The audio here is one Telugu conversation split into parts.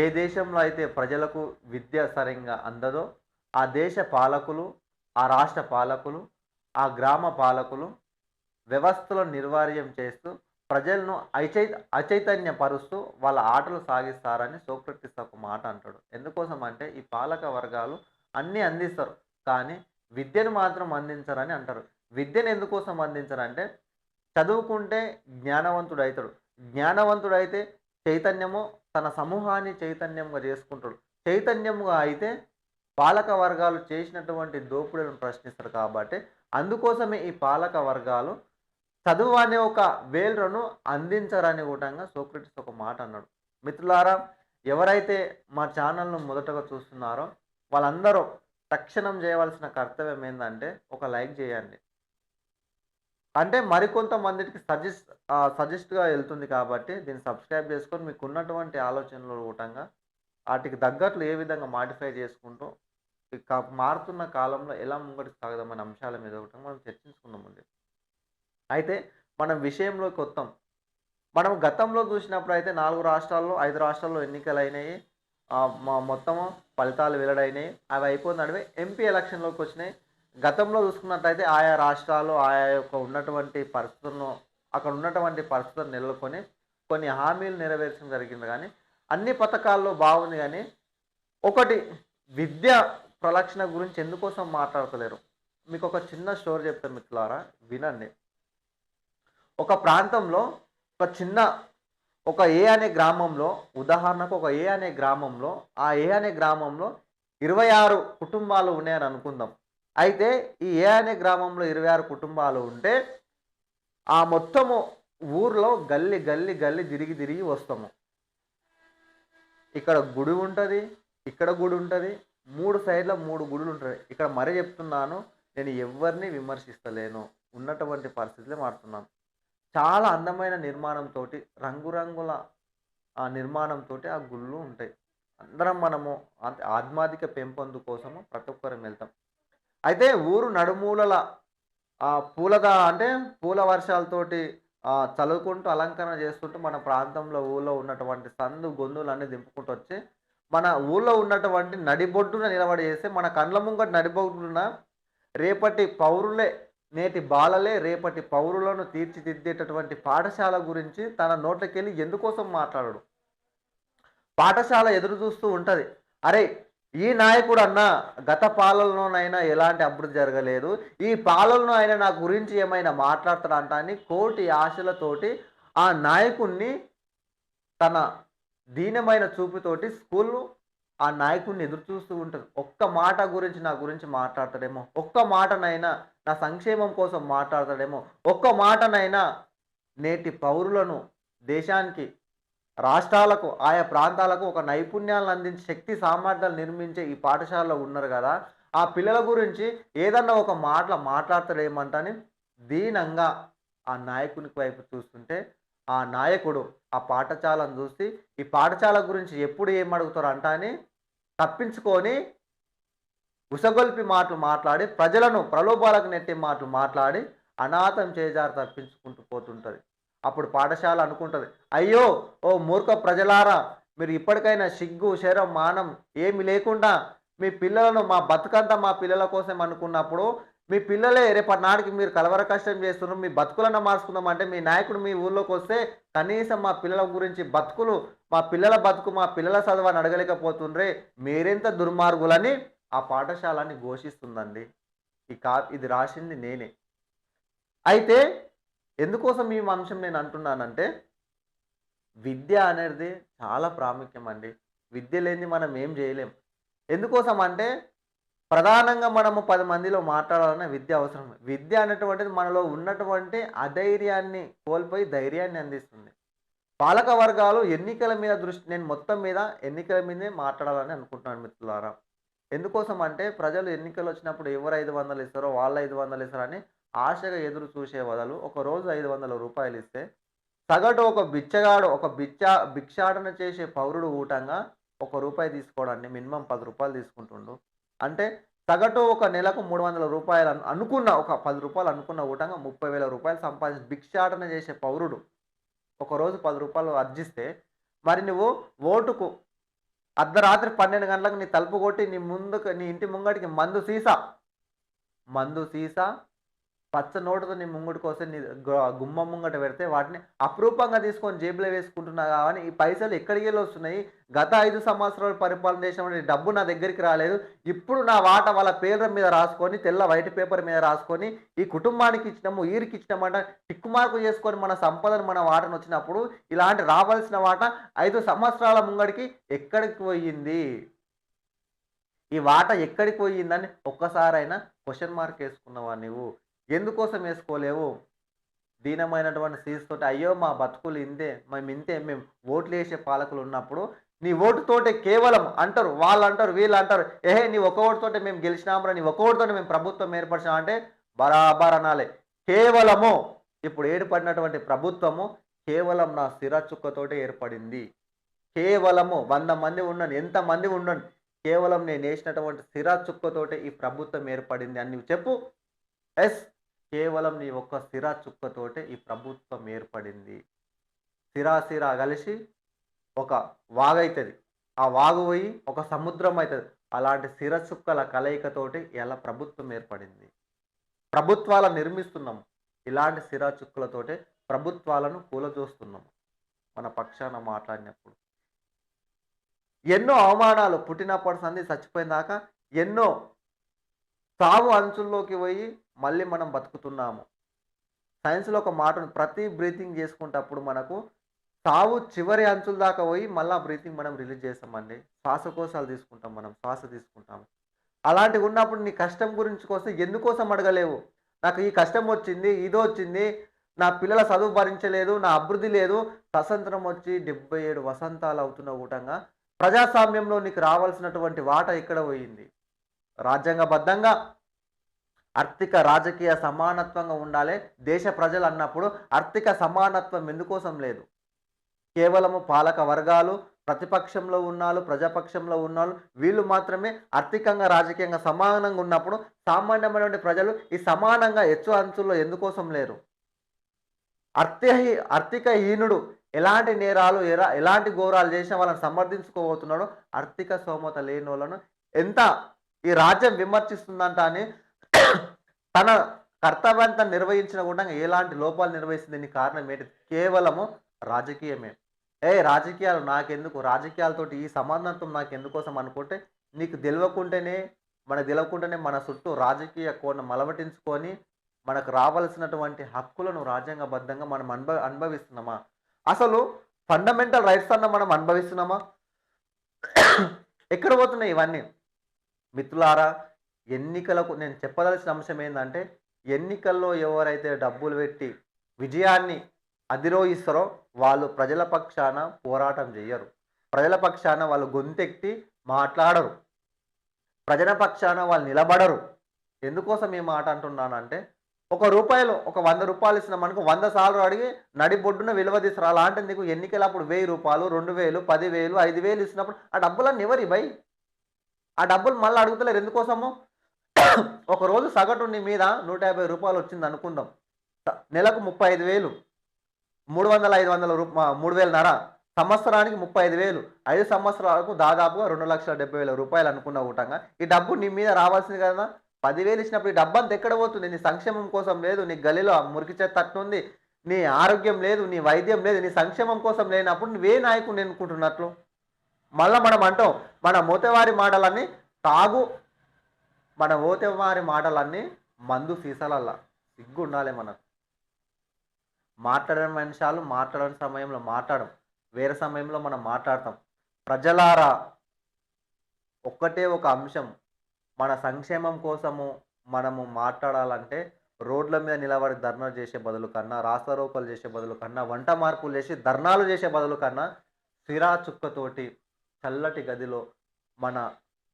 ఏ దేశంలో అయితే ప్రజలకు విద్య సరిగ్గా అందదో ఆ దేశ పాలకులు ఆ రాష్ట్ర పాలకులు ఆ గ్రామ పాలకులు వ్యవస్థలను నిర్వార్యం చేస్తూ ప్రజలను అచై అచైతన్యపరుస్తూ వాళ్ళ ఆటలు సాగిస్తారని సోక్రటిస్ ఒక మాట అంటాడు. ఎందుకోసం అంటే ఈ పాలక వర్గాలు అన్నీ అందిస్తారు కానీ విద్యను మాత్రం అందించరని అంటారు. విద్యను ఎందుకోసం అందించరంటే చదువుకుంటే జ్ఞానవంతుడు అవుతాడు జ్ఞానవంతుడు అయితే చైతన్యము తన సమూహాన్ని చైతన్యంగా చేసుకుంటాడు. చైతన్యంగా అయితే పాలక వర్గాలు చేసినటువంటి దోపుడులను ప్రశ్నిస్తారు కాబట్టి అందుకోసమే ఈ పాలక వర్గాలు చదువు అనే ఒక వేలును అందించరని కూడా సోక్రటిస్ ఒక మాట అన్నాడు. మిత్రులారా ఎవరైతే మా ఛానల్ను మొదటగా చూస్తున్నారో వాళ్ళందరూ తక్షణం చేయవలసిన కర్తవ్యం ఏంటంటే ఒక లైక్ చేయండి. అంటే మరికొంతమందికి సజెస్ట్ సజెస్ట్గా వెళ్తుంది కాబట్టి దీన్ని సబ్స్క్రైబ్ చేసుకొని మీకు ఉన్నటువంటి ఆలోచనలు కూటంగా వాటికి తగ్గట్లు ఏ విధంగా మాడిఫై చేసుకుంటూ మారుతున్న కాలంలో ఎలా ముంగడికి సాగదామనే అంశాల మీద ఒకటి మనం చర్చించుకుందాం ముందు అయితే మనం విషయంలోకి వస్తాం మనం గతంలో చూసినప్పుడు అయితే నాలుగు రాష్ట్రాల్లో ఐదు రాష్ట్రాల్లో ఎన్నికలు అయినాయి మొత్తం ఫలితాలు వెల్లడైనాయి అవి అయిపోయిన నడివే ఎంపీ ఎలక్షన్లోకి వచ్చినాయి. గతంలో చూసుకున్నట్లయితే ఆయా రాష్ట్రాలు ఆయా యొక్క ఉన్నటువంటి పరిస్థితులను అక్కడ ఉన్నటువంటి పరిస్థితులను నెలకొని కొన్ని హామీలు నెరవేర్చడం జరిగింది. కానీ అన్ని పథకాల్లో బాగుంది కానీ ఒకటి విద్య ప్రలక్షణ గురించి ఎందుకోసం మాట్లాడతలేరు? మీకు ఒక చిన్న స్టోరీ చెప్తాను మిత్రులారా వినండి. ఒక ప్రాంతంలో ఒక చిన్న ఒక ఏ అనే గ్రామంలో ఉదాహరణకు ఒక ఏ అనే గ్రామంలో ఆ ఏ అనే గ్రామంలో ఇరవై ఆరు కుటుంబాలు ఉన్నాయని అనుకుందాం. అయితే ఈ ఏ అనే గ్రామంలో ఇరవై ఆరు కుటుంబాలు ఉంటే ఆ మొత్తము ఊర్లో గల్లి గల్లి గల్లి తిరిగి తిరిగి వస్తాము. ఇక్కడ గుడి ఉంటుంది ఇక్కడ గుడి ఉంటుంది మూడు సైడ్ల మూడు గుడులు ఉంటాయి. ఇక్కడ మరీ చెప్తున్నాను నేను ఎవరిని విమర్శిస్తలేను. ఉన్నటువంటి పరిస్థితులే మారుతున్నాను చాలా అందమైన నిర్మాణంతో రంగురంగుల ఆ నిర్మాణంతో ఆ గుళ్ళు ఉంటాయి. అందరం మనము ఆధ్యాత్మిక పెంపొందు కోసము ప్రతి ఒక్కరం వెళ్తాం. అయితే ఊరు నడుమూలల పూలగా అంటే పూల వర్షాలతోటి చదువుకుంటూ అలంకరణ చేసుకుంటూ మన ప్రాంతంలో ఊళ్ళో ఉన్నటువంటి సందు గొంతులు అన్నీ దింపుకుంటూ వచ్చి మన ఊళ్ళో ఉన్నటువంటి నడిబొడ్డున నిలబడి చేస్తే మన కండ్ల ముంగట నడిబొడ్డున రేపటి పౌరులే నేటి బాలలే రేపటి పౌరులను తీర్చిదిద్దేటటువంటి పాఠశాల గురించి తన నోట్లకెళ్ళి ఎందుకోసం మాట్లాడడు? పాఠశాల ఎదురు చూస్తూ ఉంటుంది. అరే ఈ నాయకుడు అన్న గత పాలనలోనైనా ఎలాంటి అభివృద్ధి జరగలేదు. ఈ పాలనలో ఆయన నా గురించి ఏమైనా మాట్లాడతాడంట అని కోటి ఆశలతోటి ఆ నాయకుణ్ణి తన దీనమైన చూపుతోటి స్కూల్ ఆ నాయకుడిని ఎదురు చూస్తూ ఉంటుంది. ఒక్క మాట గురించి నా గురించి మాట్లాడతాడేమో. ఒక్క మాటనైనా నా సంక్షేమం కోసం మాట్లాడతాడేమో. ఒక్క మాటనైనా నేటి పౌరులను దేశానికి రాష్ట్రాలకు ఆయా ప్రాంతాలకు ఒక నైపుణ్యాలను అందించే శక్తి సామర్థ్యాలు నిర్మించే ఈ పాఠశాలలో ఉన్నారు కదా. ఆ పిల్లల గురించి ఏదన్నా ఒక మాట మాట్లాడతాడేమంటని దీనంగా ఆ నాయకునికి వైపు చూస్తుంటే ఆ నాయకుడు ఆ పాఠశాలను చూసి ఈ పాఠశాల గురించి ఎప్పుడు ఏం అడుగుతారు అంట అని తప్పించుకొని ఉసగొల్పి మాటలు మాట్లాడి ప్రజలను ప్రలోభాలకు నెట్టే మాటలు మాట్లాడి అనాథం చేజారు తప్పించుకుంటూ పోతుంటుంది. అప్పుడు పాఠశాల అనుకుంటుంది. అయ్యో ఓ మూర్ఖ ప్రజలారా మీరు ఇప్పటికైనా సిగ్గు శరం మానం ఏమి లేకుండా మీ పిల్లలను మా బతుకంతా మా పిల్లల కోసం అనుకున్నప్పుడు మీ పిల్లలే రేపటి నాటికి మీరు కలవర కష్టం చేస్తున్నారు మీ బతుకులను మార్చుకుందాం అంటే మీ నాయకుడు మీ ఊళ్ళోకి వస్తే కనీసం మా పిల్లల గురించి బతుకులు మా పిల్లల బతుకు మా పిల్లల చదవని అడగలేకపోతుండ్రే మీరెంత దుర్మార్గులని ఆ పాఠశాలని ఘోషిస్తుందండి. ఈ కా ఇది రాసింది నేనే. అయితే ఎందుకోసం ఈ అంశం నేను అంటున్నానంటే విద్య అనేది చాలా ప్రాముఖ్యం అండి విద్య లేని మనం ఏం చేయలేం. ఎందుకోసం అంటే ప్రధానంగా మనము పది మందిలో మాట్లాడాలన్న విద్య అవసరం. విద్య అనేటువంటిది మనలో ఉన్నటువంటి అధైర్యాన్ని కోల్పోయి ధైర్యాన్ని అందిస్తుంది. పాలక వర్గాలు ఎన్నికల మీద దృష్టి నేను మొత్తం మీద ఎన్నికల మీదే మాట్లాడాలని అనుకుంటున్నాను మిత్రులారా. ఎందుకోసం అంటే ప్రజలు ఎన్నికలు వచ్చినప్పుడు ఎవరు ఐదు వందలు ఇస్తారో వాళ్ళు ఐదు వందలు ఇస్తారని ఆశగా ఎదురు చూసే వదలు ఒక రోజు ఐదు వందల రూపాయలు ఇస్తే సగటు ఒక బిచ్చగాడు ఒక బిచ్చ భిక్షాటన చేసే పౌరుడు ఊటంగా ఒక రూపాయి తీసుకోవడాన్ని మినిమం పది రూపాయలు తీసుకుంటుండు. అంటే సగటు ఒక నెలకు మూడు వందల రూపాయలు అనుకున్న ఒక పది రూపాయలు అనుకున్న ఊటంగా ముప్పై వేల రూపాయలు సంపాదించి భిక్షాటన చేసే పౌరుడు ఒక రోజు పది రూపాయలు అర్జిస్తే మరి నువ్వు ఓటుకు అర్ధరాత్రి పన్నెండు గంటలకు నీ తలుపు కొట్టి నీ ముందుకు నీ ఇంటి ముంగడికి మందు సీసా. మందు సీసా పచ్చ నోటుతో నీ ముంగుడు కోసం నీ గుమ్మ ముంగట పెడితే వాటిని అప్రూపంగా తీసుకొని జేబులో వేసుకుంటున్నా కానీ ఈ పైసలు ఎక్కడికి వెళ్ళి వస్తున్నాయి? గత ఐదు సంవత్సరాలు పరిపాలన చేసిన డబ్బు నా దగ్గరికి రాలేదు. ఇప్పుడు నా వాట వాళ్ళ పేర్ల మీద రాసుకొని తెల్ల వైట్ పేపర్ మీద రాసుకొని ఈ కుటుంబానికి ఇచ్చినాము వీరికి ఇచ్చినామంట టిక్ మార్కు చేసుకొని మన సంపదను మన వాటను వచ్చినప్పుడు ఇలాంటి రావాల్సిన వాట ఐదు సంవత్సరాల ముంగడికి ఎక్కడికి పోయింది? ఈ వాట ఎక్కడికి పోయిందని ఒక్కసారైనా క్వశ్చన్ మార్క్ వేసుకున్నావా నువ్వు? ఎందుకోసం వేసుకోలేవు? దీనమైనటువంటి సీస్తోటి అయ్యో మా బతుకులు ఇంతే మేము ఇంతే మేము ఓట్లు వేసే పాలకులు ఉన్నప్పుడు నీ ఓటుతోటే కేవలం అంటారు వాళ్ళు అంటారు వీళ్ళు అంటారు ఏహే నీ ఒక ఓటుతోటే మేము గెలిచినామరా నీ ఒక ఓటుతోటే మేము ప్రభుత్వం ఏర్పరిచినా అంటే బరాబర్ అనాలి కేవలము ఇప్పుడు ఏర్పడినటువంటి ప్రభుత్వము కేవలం నా స్థిరచుక్కతోటే ఏర్పడింది. కేవలము వంద మంది ఉండను ఎంతమంది ఉండను కేవలం నేను వేసినటువంటి స్థిరచుక్కతోటే ఈ ప్రభుత్వం ఏర్పడింది అని నువ్వు చెప్పు. ఎస్ కేవలం నీ ఒక్క సిరా చుక్కతోటే ఈ ప్రభుత్వం ఏర్పడింది. సిరా సిరా కలిసి ఒక వాగైతుంది ఆ వాగు పోయి ఒక సముద్రం అవుతుంది అలాంటి సిర చుక్కల కలయికతోటి ఇలా ప్రభుత్వం ఏర్పడింది. ప్రభుత్వాల నిర్మిస్తున్నాము ఇలాంటి సిరా చుక్కలతోటే ప్రభుత్వాలను కూలజోస్తున్నాము మన పక్షాన మాట్లాడినప్పుడు. ఎన్నో అవమానాలు పుట్టినప్పటి సంది చచ్చిపోయిన దాకా ఎన్నో సాగు అంచుల్లోకి పోయి మళ్ళీ మనం బతుకుతున్నాము. సైన్స్లో ఒక మాట ప్రతి బ్రీతింగ్ చేసుకుంటప్పుడు మనకు సావు చివరి అంచుల దాకా పోయి మళ్ళీ బ్రీతింగ్ మనం రిలీజ్ చేస్తామండి. శ్వాసకోశాలు తీసుకుంటాం మనం శ్వాస తీసుకుంటాము అలాంటివి ఉన్నప్పుడు నీ కష్టం గురించి కోసం ఎందుకోసం అడగలేవు? నాకు ఈ కష్టం వచ్చింది ఇది వచ్చింది నా పిల్లల చదువు భరించలేదు నా అభివృద్ధి లేదు స్వతంత్రం వచ్చి డెబ్బై ఏడు వసంతాలు అవుతున్న కూటంగా ప్రజాస్వామ్యంలో నీకు రావాల్సినటువంటి వాట ఇక్కడ పోయింది. రాజ్యాంగబద్ధంగా ఆర్థిక రాజకీయ సమానత్వంగా ఉండాలి. దేశ ప్రజలు అన్నప్పుడు ఆర్థిక సమానత్వం ఎందుకోసం లేదు? కేవలము పాలక వర్గాలు ప్రతిపక్షంలో ఉన్నాళ్ళు ప్రజాపక్షంలో ఉన్నాళ్ళు వీళ్ళు మాత్రమే ఆర్థికంగా రాజకీయంగా సమానంగా ఉన్నప్పుడు సామాన్యమైనటువంటి ప్రజలు ఈ సమానంగా హెచ్చు అంచుల్లో ఎందుకోసం లేరు? అర్థహీ ఆర్థిక హీనుడు ఎలాంటి నేరాలు ఎలా ఎలాంటి ఘోరాలు చేసినా వాళ్ళని సమర్థించుకోబోతున్నాడో ఆర్థిక సోమత లేని వాళ్ళను ఎంత ఈ రాజ్యం విమర్శిస్తుందంట అని తన కర్తవ్యంతా నిర్వహించిన కూడా ఎలాంటి లోపాలు నిర్వహిస్తుంది దీనికి కారణం ఏంటి? కేవలము రాజకీయమే. ఏ రాజకీయాలు నాకెందుకు? రాజకీయాలతోటి ఈ సమానత్వం నాకు ఎందుకోసం అనుకుంటే నీకు తెలియకుంటేనే మనకు తెలియకుండానే మన చుట్టూ రాజకీయ కోణం అలవటించుకొని మనకు రావాల్సినటువంటి హక్కులను రాజ్యాంగబద్ధంగా మనం అనుభ అనుభవిస్తున్నామా? అసలు ఫండమెంటల్ రైట్స్ అన్న మనం అనుభవిస్తున్నామా? ఎక్కడ పోతున్నాయి ఇవన్నీ? మిత్రులారా ఎన్నికలకు నేను చెప్పదలసిన అంశం ఏంటంటే ఎన్నికల్లో ఎవరైతే డబ్బులు పెట్టి విజయాన్ని అధిరోహిస్తారో వాళ్ళు ప్రజల పక్షాన పోరాటం చేయరు ప్రజల పక్షాన వాళ్ళు గొంతెక్కి మాట్లాడరు. ప్రజల పక్షాన వాళ్ళు నిలబడరు. ఎందుకోసం ఈ మాట అంటున్నానంటే ఒక రూపాయలు ఒక వంద రూపాయలు ఇచ్చిన మనకు వంద సార్లు అడిగి నడిబొడ్డున విలువ తీసుకురా అలా అంటే నీకు ఎన్నికలప్పుడు వెయ్యి రూపాయలు రెండు వేలు పదివేలు ఐదు వేలు ఇచ్చినప్పుడు ఆ డబ్బులన్నీ ఎవరి బై ఆ డబ్బులు మళ్ళీ అడుగుతలేరు ఎందుకోసము? ఒకరోజు సగటు నీ మీద నూట యాభై రూపాయలు వచ్చింది అనుకుందాం. నెలకు ముప్పై ఐదు వేలు. మూడు వందల ఐదు వందల రూప మూడు వేలన్నర సంవత్సరానికి ముప్పై ఐదు వేలు. ఐదు సంవత్సరాలకు దాదాపుగా రెండు లక్షల డెబ్బై వేల రూపాయలు అనుకున్న కూటంగా ఈ డబ్బు నీ మీద రావాల్సింది కదా పదివేలు ఇచ్చినప్పుడు ఈ డబ్బు అంత ఎక్కడ పోతుంది? నీ సంక్షేమం కోసం లేదు. నీ గలిలో మురికి చెత్త తట్టుంది నీ ఆరోగ్యం లేదు. నీ వైద్యం లేదు. నీ సంక్షేమం కోసం లేనప్పుడు నువ్వే నాయకుడిని ఎన్నుకుంటున్నట్లు? మళ్ళీ మనం అంటాం మన మోతేవారి మాటలన్నీ తాగు మన వారి మాటలన్నీ మందు సీసాలల్లా. సిగ్గు ఉండాలి మనకు. మాట్లాడని మనుషాలు మాట్లాడని సమయంలో మాట్లాడం వేరే సమయంలో మనం మాట్లాడతాం. ప్రజలారా ఒక్కటే ఒక అంశం. మన సంక్షేమం కోసము మనము మాట్లాడాలంటే రోడ్ల మీద నిలబడి ధర్నాలు చేసే బదులు కన్నా రాస్తారోకలు చేసే బదులు కన్నా వంట మార్పులు చేసి ధర్నాలు చేసే బదులు కన్నా సిరా చుక్కతోటి చల్లటి గదిలో మన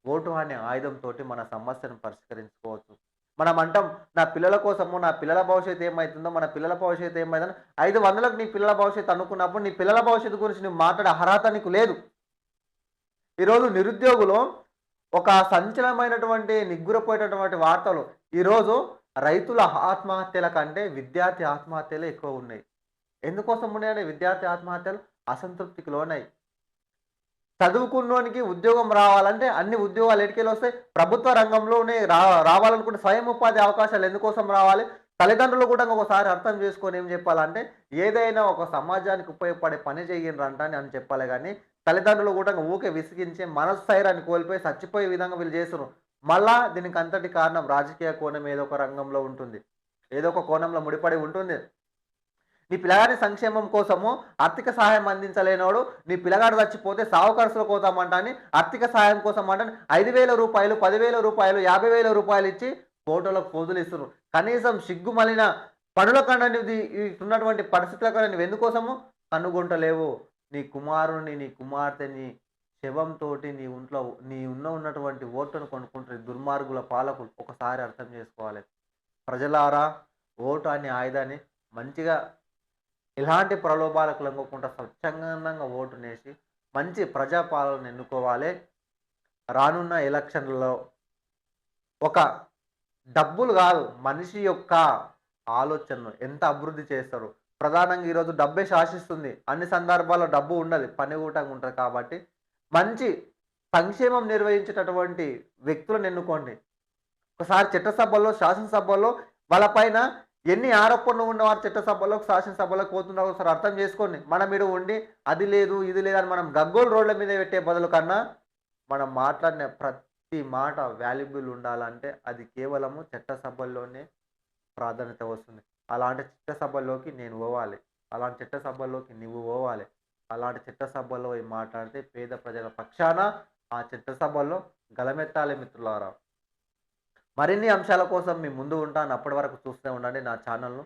ఓటు అనే ఆయుధంతో మన సమస్యను పరిష్కరించుకోవచ్చు. మనం అంటాం నా పిల్లల కోసము నా పిల్లల భవిష్యత్తు ఏమవుతుందో మన పిల్లల భవిష్యత్తు ఏమవుతుందో ఐదు వందలకు నీ పిల్లల భవిష్యత్తు అనుకున్నప్పుడు నీ పిల్లల భవిష్యత్తు గురించి నువ్వు మాట్లాడే అర్హత నీకు లేదు. ఈరోజు నిరుద్యోగులు ఒక సంచలనమైనటువంటి నిగ్గురపోయేటటువంటి వార్తలు. ఈరోజు రైతుల ఆత్మహత్యల కంటే విద్యార్థి ఆత్మహత్యలే ఎక్కువ ఉన్నాయి. ఎందుకోసం ఉన్నాయంటే విద్యార్థి ఆత్మహత్యలు? అసంతృప్తికి లోనాయి చదువుకున్నోనికి ఉద్యోగం రావాలంటే అన్ని ఉద్యోగాలు ఎటుకెళ్ళి వస్తాయి? ప్రభుత్వ రంగంలోనే రా రావాలనుకుంటే స్వయం ఉపాధి అవకాశాలు ఎందుకోసం రావాలి? తల్లిదండ్రులు కూడా ఒకసారి అర్థం చేసుకొని ఏం చెప్పాలంటే ఏదైనా ఒక సమాజానికి ఉపయోగపడే పని చేయండి అని అని చెప్పాలి కానీ తల్లిదండ్రులు కూడా ఊకే విసిగించి మనస్థైర్యాన్ని కోల్పోయి చచ్చిపోయే విధంగా వీళ్ళు చేస్తున్నారు. మళ్ళా దీనికి అంతటి కారణం రాజకీయ కోణం ఏదో ఒక రంగంలో ఉంటుంది. ఏదో ఒక కోణంలో ముడిపడి ఉంటుంది. నీ పిల్లగాడి సంక్షేమం కోసము ఆర్థిక సహాయం అందించలేనోడు నీ పిల్లగాడు చచ్చిపోతే సావు ఖర్చుల అని ఆర్థిక సహాయం కోసం అంట ఐదు వేల రూపాయలు పదివేల రూపాయలు యాభై వేల రూపాయలు ఇచ్చి ఫోటోలకు పోజులు ఇస్తున్నారు. కనీసం సిగ్గు మలిన పనుల కన్నా నువ్వు ఉన్నటువంటి పరిస్థితుల కన్నా నువ్వు ఎందుకోసము? కనుగొంటలేవు నీ కుమారుని నీ కుమార్తెని శవంతో నీ ఇంట్లో నీ ఉన్న ఉన్నటువంటి ఓటును కొనుక్కుంటున్న దుర్మార్గుల పాలకులు ఒకసారి అర్థం చేసుకోవాలి. ప్రజలారా ఓటు అనే ఆయుధాన్ని మంచిగా ఇలాంటి ప్రలోభాలకు లొంగకుండా స్వచ్ఛందంగా ఓటునేసి మంచి ప్రజాపాలన ఎన్నుకోవాలి. రానున్న ఎలక్షన్లలో ఒక డబ్బులు కాదు మనిషి యొక్క ఆలోచనను ఎంత అభివృద్ధి చేస్తారు. ప్రధానంగా ఈరోజు డబ్బే శాసిస్తుంది. అన్ని సందర్భాల్లో డబ్బు ఉండదు పని కూటంగా ఉంటుంది కాబట్టి మంచి సంక్షేమం నిర్వహించేటటువంటి వ్యక్తులను ఎన్నుకోండి. ఒకసారి చట్టసభల్లో శాసనసభల్లో వాళ్ళపైన ఎన్ని ఆరోపణలు ఉన్నవారు చట్టసభలకు శాసనసభలకు పోతున్నారో ఒకసారి అర్థం చేసుకోండి. మనం మీరు ఉండి అది లేదు ఇది లేదని మనం గగ్గోలు రోడ్ల మీద పెట్టే బదులు కన్నా మనం మాట్లాడిన ప్రతి మాట వాల్యుబుల్ ఉండాలంటే అది కేవలము చట్టసభల్లోనే ప్రాధాన్యత వస్తుంది. అలాంటి చట్టసభల్లోకి నేను పోవాలి. అలాంటి చట్టసభల్లోకి నువ్వు పోవాలి. అలాంటి చట్టసభల్లో మాట్లాడితే పేద ప్రజల పక్షాన ఆ చట్టసభల్లో గలమెత్తాలి మిత్రులారా. మరిన్ని అంశాల కోసం మీ ముందు ఉంటాను అప్పటి వరకు చూస్తూ ఉండండి నా ఛానల్ను.